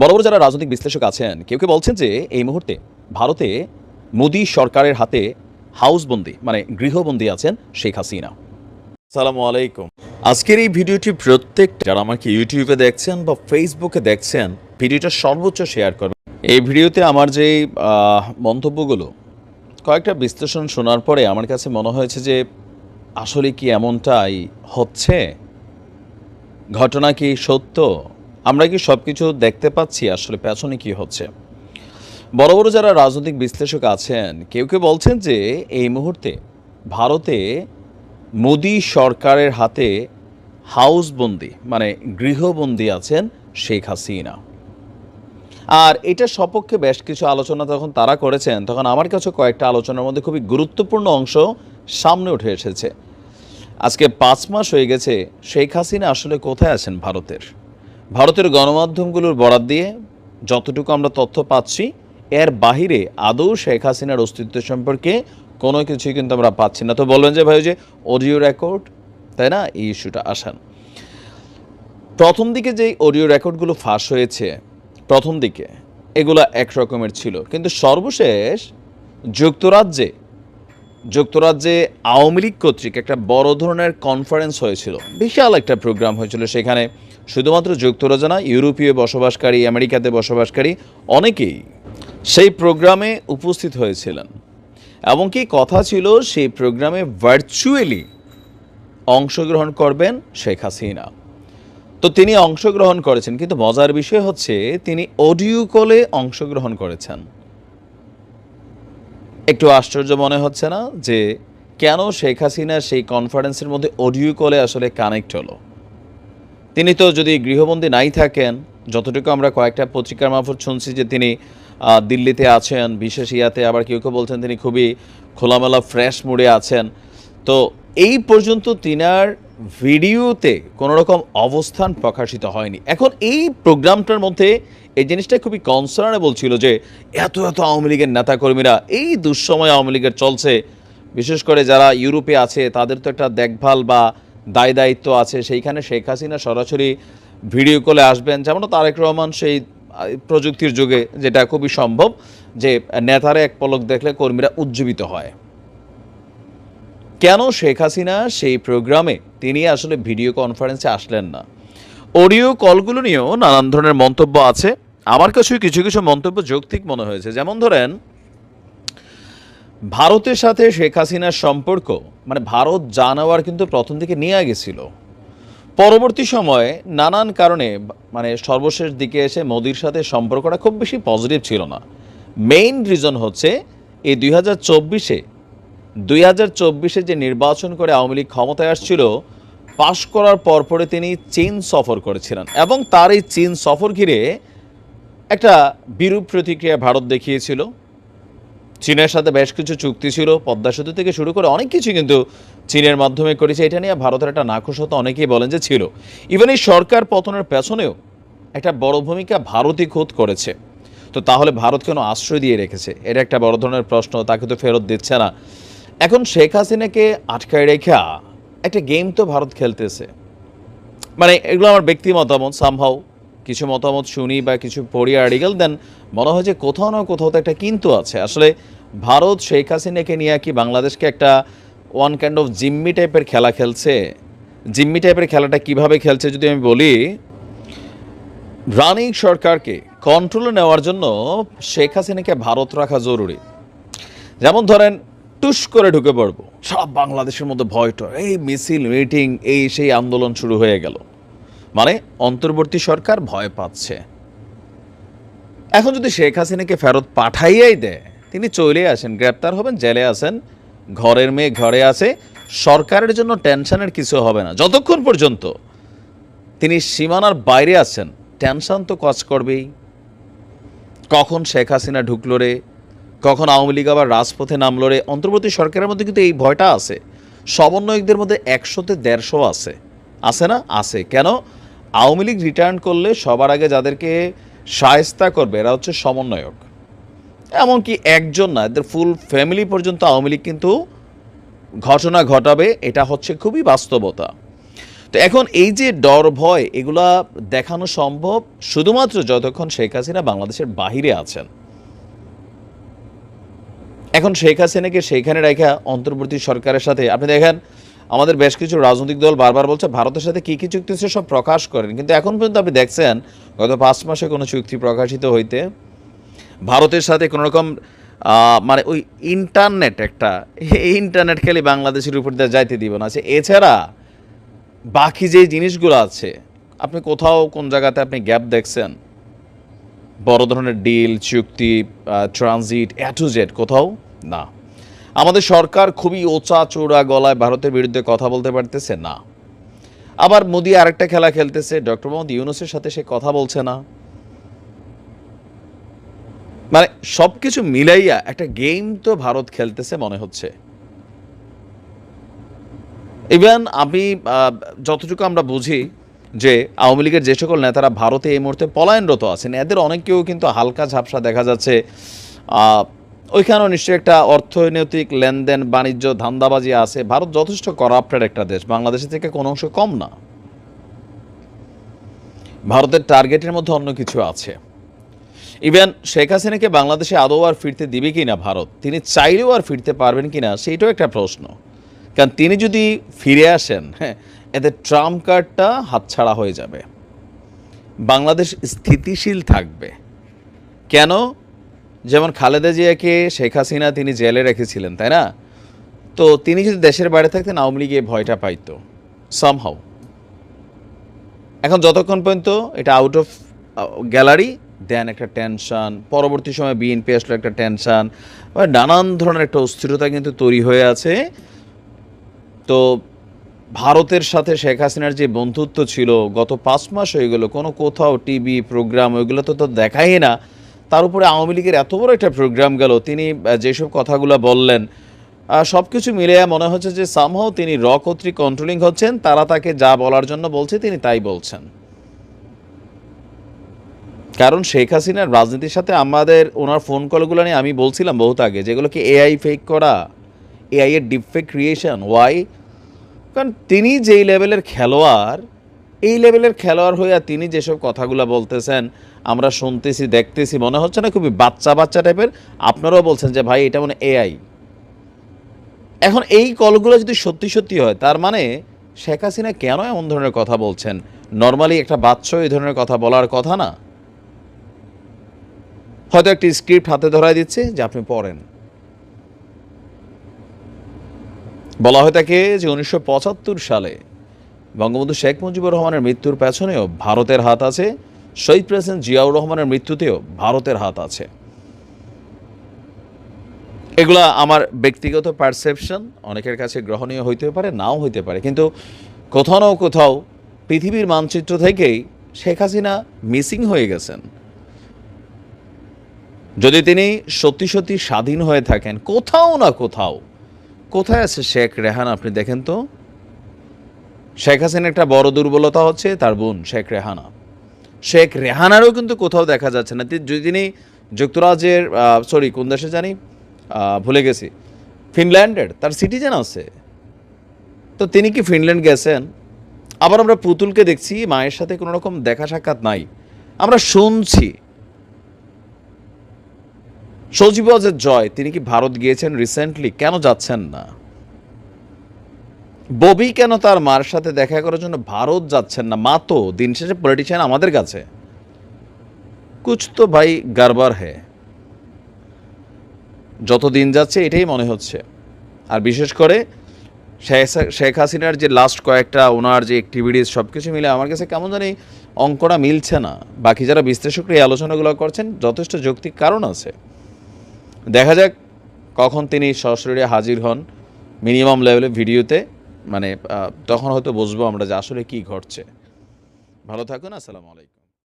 বড় বড় যারা রাজনৈতিক বিশ্লেষক আছেন, কেউ কেউ বলছেন যে এই মুহূর্তে ভারতে মোদী সরকারের হাতে হাউসবন্দি মানে গৃহবন্দী আছেন শেখ হাসিনা। সালামু আলাইকুম। আজকের এই ভিডিওটি প্রত্যেক যারা আমাকে ইউটিউবে দেখছেন বা ফেসবুকে দেখছেন, ভিডিওটা সর্বোচ্চ শেয়ার করবেন। এই ভিডিওতে আমার যে মন্তব্যগুলো, কয়েকটা বিশ্লেষণ শোনার পরে আমার কাছে মনে হয়েছে যে, আসলে কি এমনটাই হচ্ছে? ঘটনা কি সত্য? আমরা কি সব কিছু দেখতে পাচ্ছি? আসলে পেছনে কি হচ্ছে? বড় বড় যারা রাজনৈতিক বিশ্লেষক আছেন, কেউ কেউ বলছেন যে এই মুহূর্তে ভারতে মোদী সরকারের হাতে হাউসবন্দি মানে গৃহবন্দী আছেন শেখ হাসিনা। আর এটার সপক্ষে বেশ কিছু আলোচনা তখন তারা করেছেন, তখন আমার কাছে কয়েকটা আলোচনার মধ্যে খুবই গুরুত্বপূর্ণ অংশ সামনে উঠে এসেছে। আজকে পাঁচ মাস হয়ে গেছে, শেখ হাসিনা আসলে কোথায় আছেন ভারতের? ভারতের গণমাধ্যমগুলোর বরাদ দিয়ে যতটুকু আমরা তথ্য পাচ্ছি, এর বাহিরে আদৌ শেখ হাসিনার অস্তিত্ব সম্পর্কে কোনো কিছুই কিন্তু আমরা পাচ্ছি না। তো বলবেন যে ভাই যে অডিও রেকর্ড তাই না? এই ইস্যুটা আসান। প্রথম দিকে যেই অডিও রেকর্ডগুলো ফাঁস হয়েছে, প্রথম দিকে এগুলো এক রকমের ছিল। কিন্তু সর্বশেষ যুক্তরাজ্যে যুক্তরাজ্যে আওয়ামী লীগ কর্তৃক একটা বড় ধরনের কনফারেন্স হয়েছিল। বিশাল একটা প্রোগ্রাম হয়েছিল সেখানে। শুধুমাত্র যুক্তরাজ্য না, ইউরোপীয় বসবাসকারী, আমেরিকাতে বসবাসকারী অনেকেই সেই প্রোগ্রামে উপস্থিত হয়েছিলেন। এমনকি কথা ছিল, সেই প্রোগ্রামে ভার্চুয়ালি অংশগ্রহণ করবেন শেখ হাসিনা। তো তিনি অংশগ্রহণ করেছেন, কিন্তু মজার বিষয় হচ্ছে তিনি অডিও কলে অংশগ্রহণ করেছেন। একটু আশ্চর্য মনে হচ্ছে না যে কেন শেখ হাসিনা সেই কনফারেন্সের মধ্যে অডিও কলে আসলে কানেক্ট হলো? তিনি তো যদি গৃহবন্দী নাই থাকেন, যতটুকু আমরা কয়েকটা পত্রিকার মারফত শুনছি যে তিনি দিল্লিতে আছেন, বিশেষ ইয়াতে আবার কেউ কেউ বলছেন তিনি খুবই খোলামেলা ফ্রেশ মুডে আছেন। তো এই পর্যন্ত তিনার ভিডিওতে কোনো রকম অবস্থান প্রকাশিত হয়নি। এখন এই প্রোগ্রামটার মধ্যে এই জিনিসটা খুবই কনসার্নেবল ছিল যে এত এত আওয়ামী লীগের নেতাকর্মীরা এই দুঃসময় আওয়ামী লীগের চলছে। বিশেষ করে যারা ইউরোপে আছে, তাদের তো একটা দেখভাল বা দায় দায়িত্ব আছে। সেইখানে শেখ হাসিনা সরাসরি ভিডিও কলে আসবেন, যেমন তারেক রহমান সেই প্রযুক্তির যুগে যেটা খুবই সম্ভব যে নেতারা এক পলক দেখলে কর্মীরা উজ্জীবিত হয়। কেন শেখ হাসিনা সেই প্রোগ্রামে তিনি আসলে ভিডিও কনফারেন্সে আসলেন না? অডিও কলগুলো নিয়েও নানান ধরনের মন্তব্য আছে। আমার কাছে কিছু কিছু মন্তব্য যৌক্তিক মনে হয়েছে। যেমন ধরেন, ভারতের সাথে শেখ হাসিনার সম্পর্ক মানে ভারত জানাওয়ার কিন্তু প্রথম দিকে নিয়ে গেছিল। পরবর্তী সময়ে নানান কারণে মানে সর্বশেষ দিকে এসে মোদির সাথে সম্পর্কটা খুব বেশি পজিটিভ ছিল না। মেইন রিজন হচ্ছে, এই দুই হাজার চব্বিশে, দুই হাজার চব্বিশে যে নির্বাচন করে আওয়ামী লীগ ক্ষমতায় আসছিল, পাশ করার পরপরে তিনি চীন সফর করেছিলেন। এবং তার এই চীন সফর ঘিরে একটা বিরূপ প্রতিক্রিয়া ভারত দেখিয়েছিল। চীনের সাথে বেশ কিছু চুক্তি ছিল, পদ্মা সেতু থেকে শুরু করে অনেক কিছু কিন্তু চীনের মাধ্যমে করেছে, এটা নিয়ে ভারতের একটা নাকশতা অনেকেই বলেন যে ছিল। ইভেন এই সরকার পতনের পেছনেও একটা বড় ভূমিকা ভারতই খোদ করেছে। তো তাহলে ভারত কেন আশ্রয় দিয়ে রেখেছে? এটা একটা বড় ধরনের প্রশ্ন, তাকে তো ফেরত দিচ্ছে না। এখন শেখ হাসিনাকে আটকায় রেখা একটা গেম তো ভারত খেলতেছে। মানে এগুলো আমার ব্যক্তি মতামত সামহাও কিছু মতামত শুনি বা কিছু পড়ি আর্টিকেল দেন মনে হয় যে কোথাও না কোথাও তো একটা কিন্তু আছে। আসলে ভারত শেখ হাসিনাকে নিয়ে কি বাংলাদেশকে একটা ওয়ান কাইন্ড অফ জিম্মি টাইপের খেলা খেলছে? জিম্মি টাইপের খেলাটা কীভাবে খেলছে যদি আমি বলি, রানিং সরকারকে কন্ট্রোলে নেওয়ার জন্য শেখ হাসিনাকে ভারত রাখা জরুরি। যেমন ধরেন, টুস করে ঢুকে পড়ব। সব বাংলাদেশের মধ্যে ভয়টা এই মিছিল মিটিং এই সেই আন্দোলন শুরু হয়ে গেল। মানে অন্তর্বর্তী সরকার ভয় পাচ্ছে। এখন যদি শেখ হাসিনাকে ফেরত পাঠাইয়াই দেয়, তিনি চলে আসেন, গ্রেপ্তার হবেন, জেলে আছেন ঘরের মেয়ে ঘরে আছে, সরকারের জন্য টেনশনের কিছু হবে না। যতক্ষণ পর্যন্ত তিনি সীমানার বাইরে আছেন, টেনশন তো কাজ করবেই। কখন শেখ হাসিনা ঢুকলো রে? কখন আওয়ামী লীগ আবার রাজপথে নামলো রে? অন্তর্বর্তী সরকারের মধ্যে কিন্তু এই ভয়টা আছে। সমন্বয়কদের মধ্যে একশোতে দেড়শো আছে। আছে না? আছে। কেন? আওয়ামী লীগ রিটার্ন করলে সবার আগে যাদেরকে সায়স্তা করবে, এরা হচ্ছে সমন্বয়ক। এমনকি একজন না, এদের ফুল ফ্যামিলি পর্যন্ত আওয়ামী লীগ কিন্তু ঘটনা ঘটাবে, এটা হচ্ছে খুবই বাস্তবতা। তো এখন এই যে ডর, ভয়, এগুলা দেখানো সম্ভব শুধুমাত্র যতক্ষণ শেখ হাসিনা বাংলাদেশের বাহিরে আছেন। এখন শেখ হাসিনাকে সেইখানে রেখা অন্তর্বর্তী সরকারের সাথে, আপনি দেখেন আমাদের বেশ কিছু রাজনৈতিক দল বারবার বলছে ভারতের সাথে কী কী চুক্তি হচ্ছে সব প্রকাশ করেন। কিন্তু এখন পর্যন্ত আপনি দেখছেন, গত পাঁচ মাসে কোনো চুক্তি প্রকাশিত হইতে ভারতের সাথে কোনো রকম মানে ওই ইন্টারনেট একটা, এই ইন্টারনেট খালি বাংলাদেশের উপর দিয়ে যাইতে দিব না। আছে এছাড়া বাকি যে জিনিসগুলো আছে, আপনি কোথাও কোন জায়গাতে আপনি গ্যাপ দেখছেন? বড় ধরনের ডিল, চুক্তি ট্রানজিট, এ টু জেড কোথাও? না। আমাদের সরকার খুবই ওচা চৌড়া গলায় ভারতের বিরুদ্ধে কথা বলতে পারতেছে না। আবার মোদি আরেকটা খেলা খেলতেছে, ডক্টর মোহাম্মদ ইউনুসের সাথে সে কথা বলছে না। মানে সব কিছু মিলাইয়া একটা গেম তো ভারত খেলতেছে মনে হচ্ছে। ইভেন, আমি যতটুকু আমরা বুঝি যে আওয়ামী লীগের যে সকল নেতারা ভারতে এই মুহূর্তে পলায়নরত আছেন, এদের অনেকেও কিন্তু হালকা ঝাপসা দেখা যাচ্ছে। ওইখানেও নিশ্চয়ই একটা অর্থনৈতিক লেনদেন, বাণিজ্য ধান্দাবাজি আছে। ভারত যথেষ্ট করাপ্টেড একটা দেশ। বাংলাদেশের থেকে কোনো অংশ কম না। ভারতের টার্গেটের মধ্যে অন্য কিছু আছে। ইভেন শেখ হাসিনাকে বাংলাদেশে আদৌ আর ফিরতে দিবে কিনা ভারত? তিনি চাইলেও আর ফিরতে পারবেন কিনা, সেইটাও একটা প্রশ্ন। কারণ তিনি যদি ফিরে আসেন হ্যাঁ এতে ট্রাম্প কার্ডটা হাতছাড়া হয়ে যাবে। বাংলাদেশ স্থিতিশীল থাকবে। কেন? যেমন খালেদা জিয়াকে শেখ হাসিনা তিনি জেলে রেখেছিলেন, তাই না? তো তিনি যদি দেশের বাইরে থাকতেন, আওয়ামী লীগে ভয়টা পাইতো সামহাও এখন যতক্ষণ পর্যন্ত এটা আউট অফ গ্যালারি দেন একটা টেনশন পরবর্তী সময় বিএনপি আসলো, একটা টেনশন নানান ধরনের একটা অস্থিরতা কিন্তু তৈরি হয়ে আছে। তো ভারতের সাথে শেখ হাসিনার যে বন্ধুত্ব ছিল, গত পাঁচ মাস হয়ে গেলো, কোনো কোথাও টিভি প্রোগ্রাম ওইগুলো তো তো দেখাই না। তার উপরে আওয়ামী লীগের এত বড় একটা প্রোগ্রাম গেল, তিনি যেসব কথাগুলো বললেন সব কিছু মিলে মনে হচ্ছে যে সামহাও তিনি র কর্তৃক কন্ট্রোলিং হচ্ছেন, তারা তাকে যা বলার জন্য বলছে, তিনি তাই বলছেন। কারণ শেখ হাসিনার রাজনীতির সাথে আমাদের ওনার ফোন কলগুলো নিয়ে আমি বলছিলাম বহুত আগে, যেগুলো কি এআই ফেক করা এআই এর ডিপফেক ক্রিয়েশন ওয়াই কারণ তিনি যেই লেভেলের খেলোয়াড় এই লেভেলের খেলোয়াড় হইয়া তিনি যেসব কথাগুলো বলতেছেন, আমরা শুনতেছি, দেখতেছি, মনে হচ্ছে না খুবই বাচ্চা বাচ্চা টাইপের। আপনারাও বলছেন যে, ভাই, এটা মনে এআই এখন এই কলগুলো যদি সত্যি সত্যি হয়, তার মানে শেখ হাসিনা কেন এমন ধরনের কথা বলছেন? নর্মালি একটা বাচ্চা এই ধরনের কথা বলার কথা না। হয়তো একটি স্ক্রিপ্ট হাতে ধরাই দিচ্ছে যে, আপনি পড়েন। বলা হয়ে থাকে যে উনিশশো পঁচাত্তর সালে বঙ্গবন্ধু শেখ মুজিবুর রহমানের মৃত্যুর পেছনেও ভারতের হাত আছে। শহীদ প্রেসিডেন্ট জিয়াউর রহমানের মৃত্যুতেও ভারতের হাত আছে। এগুলা আমার ব্যক্তিগত পারসেপশন অনেকের কাছে গ্রহণীয় হইতে পারে, নাও হইতে পারে। কিন্তু কোথাও না কোথাও পৃথিবীর মানচিত্র থেকেই শেখ হাসিনা মিসিং হয়ে গেছেন। যদি তিনি সত্যি সত্যি স্বাধীন হয়ে থাকেন, কোথাও না কোথাও, কোথায় আছে শেখ রেহান, আপনি দেখেন তো? শেখ হাসিনার একটা বড় দুর্বলতা হচ্ছে তার বোন শেখ রেহানা। শেখ রেহানারও কিন্তু কোথাও দেখা যাচ্ছে না। যদি তিনি যুক্তরাজ্যের সরি কোন দেশে জানি ভুলে গেছি। ফিনল্যান্ডের, তার সিটিজেন আছে। তো তিনি কি ফিনল্যান্ড গেছেন? আবার আমরা পুতুলকে দেখছি, মায়ের সাথে কোনো রকম দেখা সাক্ষাৎ নাই। আমরা শুনছি, সজীব জয়, তিনি কি ভারত গিয়েছেন রিসেন্টলি কেন যাচ্ছেন না? ববি কেন তার মার সাথে দেখা করার জন্য ভারত যাচ্ছেন না? মা তো দিন শেষে পলিটিশিয়ান আমাদের কাছে। কুছ তো ভাই গারবার হে। যত দিন যাচ্ছে এটাই মনে হচ্ছে। আর বিশেষ করে শেখ- হাসিনার যে লাস্ট কয়েকটা ওনার যে অ্যাক্টিভিটিস সব কিছু মিলে আমার কাছে কেমন জানি অঙ্কটা মিলছে না। বাকি যারা বিশ্লেষকরা এই আলোচনাগুলো করছেন, যথেষ্ট যৌক্তিক কারণ আছে। দেখা যাক কখন তিনি সশরীরে হাজির হন। মিনিমাম লেভেলে ভিডিওতে মানে তখন হয়তো বুঝব আমরা যে আসলে কি ঘটছে। ভালো থাকুন আসসালামু আলাইকুম।